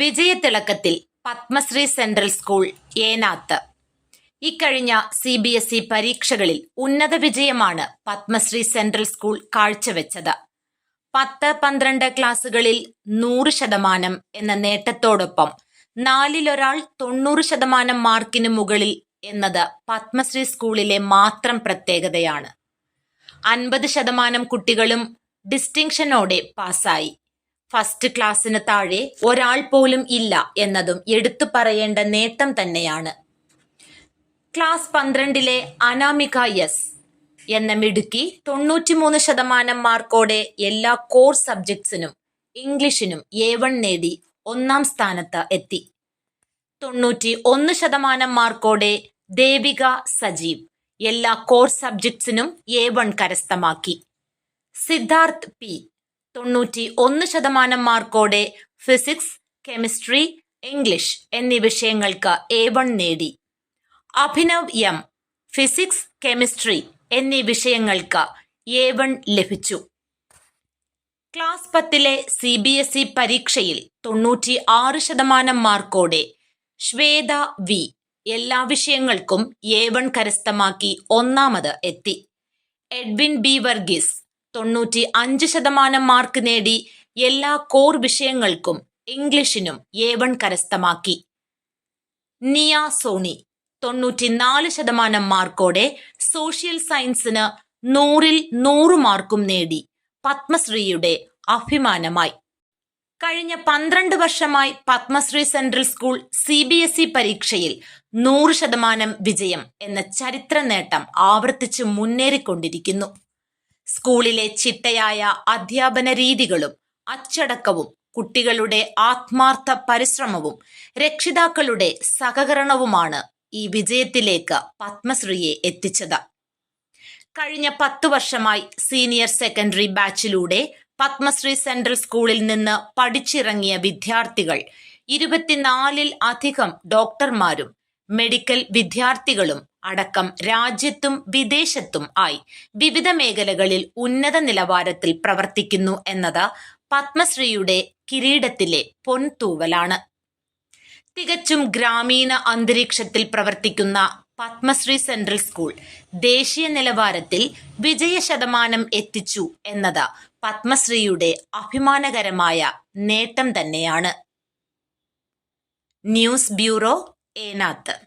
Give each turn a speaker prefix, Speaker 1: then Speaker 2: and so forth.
Speaker 1: വിജയത്തിളക്കത്തിൽ Padmashree central school Enath. ഇക്കഴിഞ്ഞ C B S E പരീക്ഷകളിൽ ഉന്നത വിജയമാണ് പത്മശ്രീ സെൻട്രൽ സ്കൂൾ കാഴ്ചവെച്ചത്. പത്ത് പന്ത്രണ്ട് ക്ലാസുകളിൽ നൂറ് ശതമാനം എന്ന നേട്ടത്തോടൊപ്പം നാലിലൊരാൾ തൊണ്ണൂറ് ശതമാനം മാർക്കിന് മുകളിൽ എന്നത് പത്മശ്രീ സ്കൂളിലെ മാത്രം പ്രത്യേകതയാണ്. അൻപത് ശതമാനം കുട്ടികളും ഡിസ്റ്റിങ്ഷനോടെ പാസ്സായി. ഫസ്റ്റ് ക്ലാസ്സിന് താഴെ ഒരാൾ പോലും ഇല്ല എന്നതും എടുത്തു പറയേണ്ട നേട്ടം തന്നെയാണ്. ക്ലാസ് പന്ത്രണ്ടിലെ അനാമിക എസ് എന്ന മിടുക്കി തൊണ്ണൂറ്റിമൂന്ന് ശതമാനം മാർക്കോടെ എല്ലാ കോർ സബ്ജക്ട്സിനും ഇംഗ്ലീഷിനും എ വൺ നേടി ഒന്നാം സ്ഥാനത്ത് എത്തി. തൊണ്ണൂറ്റി ഒന്ന് ശതമാനം മാർക്കോടെ ദേവിക സജീവ് എല്ലാ കോർ സബ്ജക്ട്സിനും എ വൺ കരസ്ഥമാക്കി. സിദ്ധാർത്ഥ് പി തൊണ്ണൂറ്റി ഒന്ന് ശതമാനം മാർക്കോടെ ഫിസിക്സ് കെമിസ്ട്രി ഇംഗ്ലീഷ് എന്നീ വിഷയങ്ങൾക്ക് എ വൺ നേടി. അഭിനവ് എം ഫിസിക്സ് കെമിസ്ട്രി എന്നീ വിഷയങ്ങൾക്ക് എ വൺ ലഭിച്ചു. ക്ലാസ് പത്തിലെ സി ബി എസ് ഇ പരീക്ഷയിൽ തൊണ്ണൂറ്റി ആറ് ശതമാനം മാർക്കോടെ ശ്വേത വി എല്ലാ വിഷയങ്ങൾക്കും എ വൺ കരസ്ഥമാക്കി ഒന്നാമത് എത്തി. എഡ്വിൻ ബി വർഗീസ് തൊണ്ണൂറ്റി അഞ്ച് ശതമാനം മാർക്ക് നേടി എല്ലാ കോർ വിഷയങ്ങൾക്കും ഇംഗ്ലീഷിനും എ വൺ കരസ്ഥമാക്കി. നിയ സോണി തൊണ്ണൂറ്റിനാല് ശതമാനം മാർക്കോടെ സോഷ്യൽ സയൻസിന് നൂറിൽ നൂറ് മാർക്കും നേടി. പത്മശ്രീയുടെ അഭിമാനമായി. കഴിഞ്ഞ പന്ത്രണ്ട് വർഷമായി Padmashree central school C B S E പരീക്ഷയിൽ നൂറ് ശതമാനം വിജയം എന്ന ചരിത്ര നേട്ടം ആവർത്തിച്ച് മുന്നേറിക്കൊണ്ടിരിക്കുന്നു. സ്കൂളിലെ ചിട്ടയായ അധ്യാപന രീതികളും അച്ചടക്കവും കുട്ടികളുടെ ആത്മാർത്ഥ പരിശ്രമവും രക്ഷിതാക്കളുടെ സഹകരണവുമാണ് ഈ വിജയത്തിലേക്ക് പത്മശ്രീയെ എത്തിച്ചത്. കഴിഞ്ഞ പത്തു വർഷമായി സീനിയർ സെക്കൻഡറി ബാച്ചിലൂടെ പത്മശ്രീ സെൻട്രൽ സ്കൂളിൽ നിന്ന് പഠിച്ചിറങ്ങിയ വിദ്യാർത്ഥികൾ ഇരുപത്തിനാലിൽ അധികം ഡോക്ടർമാരും മെഡിക്കൽ വിദ്യാർത്ഥികളും അടക്കം രാജ്യത്തും വിദേശത്തും ആയി വിവിധ മേഖലകളിൽ ഉന്നത നിലവാരത്തിൽ പ്രവർത്തിക്കുന്നു എന്നത് പത്മശ്രീയുടെ കിരീടത്തിലെ പൊൻതൂവലാണ്. തികച്ചും ഗ്രാമീണ അന്തരീക്ഷത്തിൽ പ്രവർത്തിക്കുന്ന പത്മശ്രീ സെൻട്രൽ സ്കൂൾ ദേശീയ നിലവാരത്തിൽ വിജയ ശതമാനം എത്തിച്ചു എന്നത് പത്മശ്രീയുടെ അഭിമാനകരമായ നേട്ടം തന്നെയാണ്. News bureau Enath.